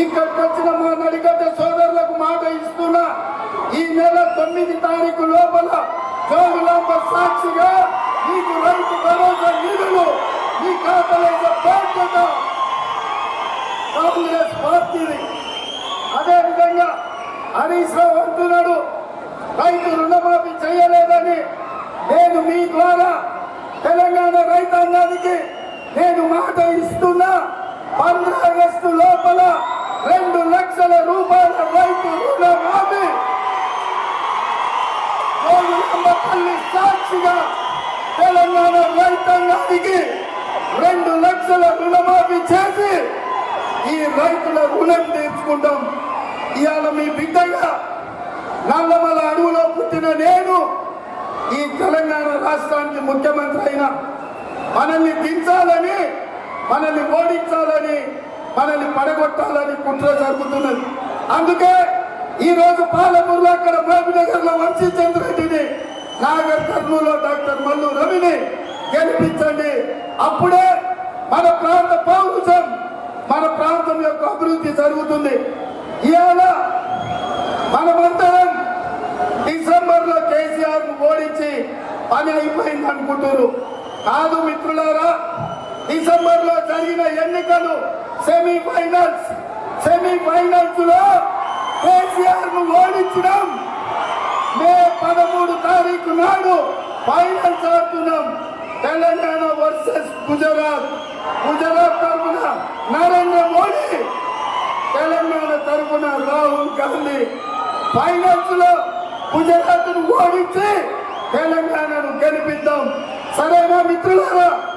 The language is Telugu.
ఇక్కడికి వచ్చిన మా నడిగడ్డ సోదరులకు మాట ఇస్తున్నా. ఈ నెల తొమ్మిది తారీఖు లోపల జోగులాంబ సాక్షిగా మీకు రైతు భరోసా నిధులు మీ ఖాతాలో బాధ్యత కాంగ్రెస్ పార్టీని అదే విధంగా హరీష్ రావు అంటున్నాడు రైతు రుణమాఫీ చేయలేదని నేను మీ ద్వారా తెలంగాణ రైతాంగానికి జోగులాంబపల్లి సాక్షిగా తెలంగాణ రైతాంగానికి రెండు లక్షల రుణమాఫీ చేసి ఈ రైతుల రుణం తీర్చుకుంటాం. ఇవాళ మీ బిడ్డగా నల్లమల అడవులో పుట్టిన నేను ఈ తెలంగాణ రాష్ట్రానికి ముఖ్యమంత్రి అయినా మనల్ని దించాలని మనల్ని ఓడించాలని మనల్ని పడగొట్టాలని కుట్ర జరుగుతున్నది. అందుకే ఈరోజు పాలమూరులో గెలిపించండి అప్పుడే మన ప్రాంత పౌరుషం మన ప్రాంతం యొక్క అభివృద్ధి జరుగుతుంది. ఇవాళ మనమందరం డిసెంబర్లో కేసీఆర్ను ఓడించి పని అయిపోయింది అనుకుంటున్నారు. కాదు మిత్రులారా డిసెంబర్లో జరిగిన ఎన్నికలు సెమీఫైనల్స్ సెమీఫైనల్స్లో కేసీఆర్ను ఓడించడం మే పదమూడు తారీఖు నాడు ఫైనల్ తెలంగాణ వర్సెస్ గుజరాత్ గుజరాత్ తరఫున నరేంద్ర మోడీ తెలంగాణ తరఫున రాహుల్ గాంధీ ఫైనల్స్ లో గుజరాత్ ను ఓడించి తెలంగాణను గెలిపిద్దాం సరేనా మిత్రులారా సరేనా